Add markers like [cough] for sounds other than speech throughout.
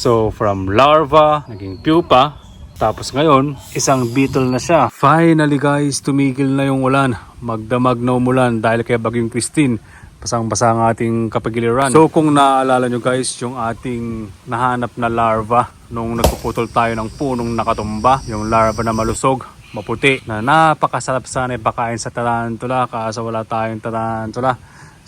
So from larva, naging pupa, tapos ngayon, isang beetle na siya. Finally guys, tumigil na yung ulan. Magdamag na umulan dahil kay Bagyong Christine. Basang-basa ang ating kapagiliran. So kung naalala nyo guys, yung ating nahanap na larva nung nagpuputol tayo ng punong nakatumba, yung larva na malusog, maputi, na napakasarap sana ipakain sa tarantula kaso wala tayong tarantula.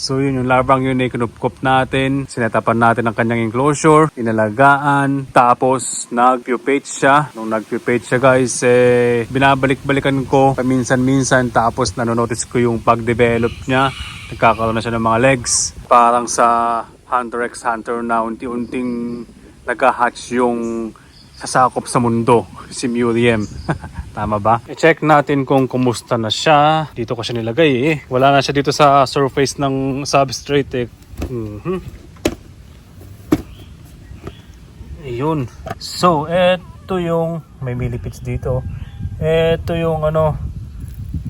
So yun yung larvang yun ay kinupkup natin, sinetapan natin ang kanyang enclosure, inalagaan, tapos nag-pupate siya. Nung nag-pupate siya guys, eh, binabalik-balikan ko paminsan-minsan tapos nanonotice ko yung pag-develop niya. Nagkakaroon na siya ng mga legs. Parang sa Hunter x Hunter na unti-unting nag-hatch yung sasakop sa mundo, si Muriel. [laughs] Tama ba? I-check natin kung kumusta na siya. Dito ko siya nilagay eh. Wala na siya dito sa surface ng substrate eh. Mhm. Ayun. So, eto yung may millipedes dito. Eto yung ano,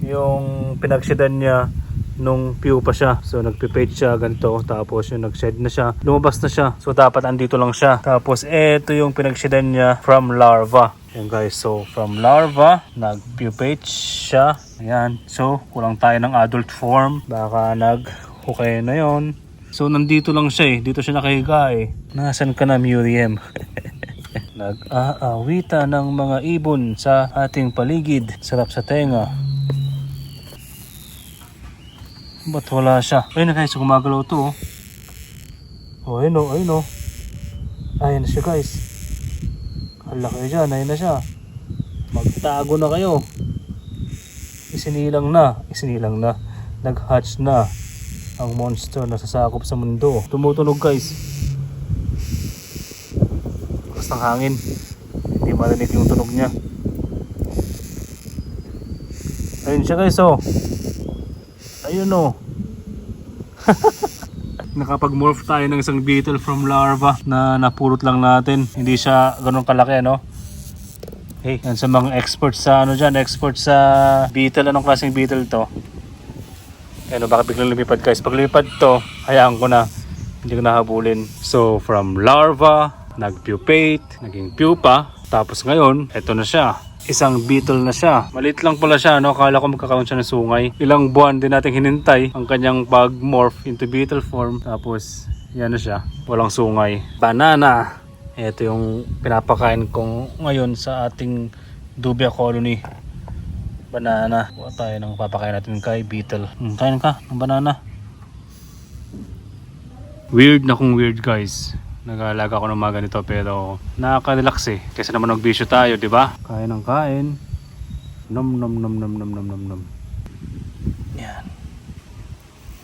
yung pinagshedan niya nung pupa siya. So nagpipate siya ganito tapos yung nagshed na siya. Lumabas na siya. So dapat andito lang siya. Tapos eto yung pinagshedan niya from larva. Yan guys. So from larva nagpupate siya. Ayan. So kulang tayo ng adult form. Baka nag-hukay na yon. So nandito lang siya eh. Dito siya nakahiga eh. Nasaan ka na Muriel? [laughs] Nag-aawita ng mga ibon sa ating paligid. Sarap sa tenga. Ba't wala siya? Ayun na guys, gumagalaw to. Oh, oh ayun o, ayun o. Ayun na siya guys. Hala kayo dyan, ayun na siya. Magtago na kayo. Isinilang na, isinilang na. Nag-hatch na ang monster na sasakop sa mundo. Tumutunog guys. Lakas ng hangin. Hindi marinig yung tunog niya. Ayun siya guys oh. Ayun oh. [laughs] Nakapag-morph tayo ng isang beetle from larva na napulot lang natin. Hindi siya ganun kalaki, no? Hey, yan sa mga experts sa ano dyan, experts sa beetle. Anong klaseng beetle to? Ano, baka biglang lumipad guys. Pag lumipad to, hayaan ko na. Hindi ko nahabulin. So, from larva, nag-pupate, naging pupa. Tapos ngayon, eto na siya isang beetle na siya. Malit lang pala siya, no? Akala ko magkakaroon siya ng sungay. Ilang buwan din natin hinintay ang kanyang pag-morph into beetle form. Tapos, yan na siya. Walang sungay. Banana. Ito yung pinapakain ko ngayon sa ating dubia colony. Banana. Kuha tayo ng papakain natin kay beetle. Hmm, kain ka ng banana. Weird na kung weird guys. Nag-aalaga ako ng mga ganito pero nakaka-relax eh. Kasi naman nagbisyo tayo, di ba? Kain ng kain. Nom nom nom nom nom nom nom nom. Yan.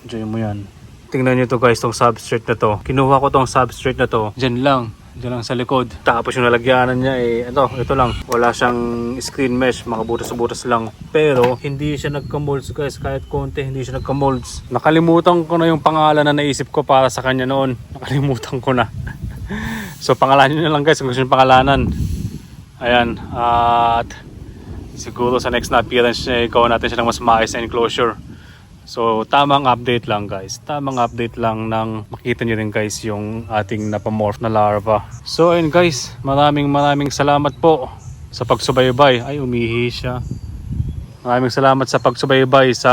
Enjoy mo yan. Tingnan nyo to guys, tong substrate na to. Kinuha ko tong substrate na to. Diyan lang. Diyan lang sa likod. Tapos yung nalagyanan niya eh, ito, ito lang. Wala siyang screen mesh, makabutas-butas lang. Pero, hindi siya nagka-molds guys. Kahit konti, hindi siya nagka-molds. Nakalimutan ko na yung pangalan na naisip ko para sa kanya noon. Nakalimutan ko na. [laughs] so, pangalanan na lang guys kung gusto nyo pangalanan. Ayan. At siguro sa next na appearance niya, ikaw natin siya ng mas maayos na enclosure. So, tamang update lang guys. Tamang update lang ng makita nyo rin guys yung ating napamorph na larva. So, ayun guys. Maraming maraming salamat po sa pagsubaybay. Ay, umihi siya. Maraming salamat sa pagsubaybay sa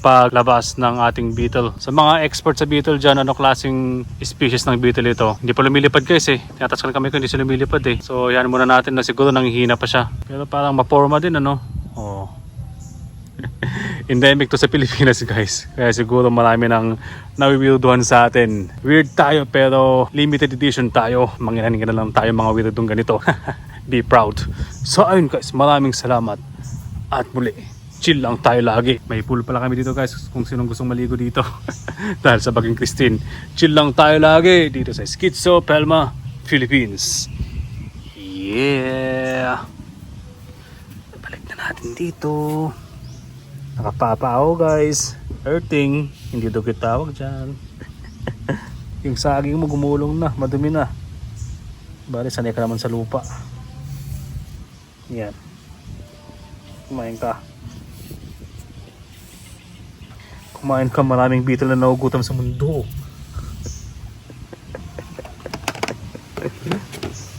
paglabas ng ating beetle. Sa mga expert sa beetle dyan, ano klaseng species ng beetle ito? Hindi pa lumilipad guys eh. Tinataskan kami kung hindi siya lumilipad eh. So, yan muna natin na siguro nanghihina pa siya. Pero parang maporma din ano. Endemic to sa Pilipinas [laughs] guys. Kaya siguro marami nang nawiwirduhan sa atin. Weird tayo pero limited edition tayo. Mangilan na lang tayo mga weirdong ganito. [laughs] Be proud. So ayun guys, maraming salamat. At muli, chill lang tayo lagi. May pool pala kami dito guys kung sinong gustong maligo dito. [laughs] Dahil sa Baging Christine. Chill lang tayo lagi dito sa Schizo, Pelma, Philippines. Yeah! Balik na natin dito nakapapa ako guys. Earthing hindi daw tawag dyan. [laughs] Yung saging mo gumulong na. Madumi na. Bari sanay ka naman sa lupa. Yan. Kumain ka. Kumain ka. Maraming beetle na nagugutom sa mundo. [laughs]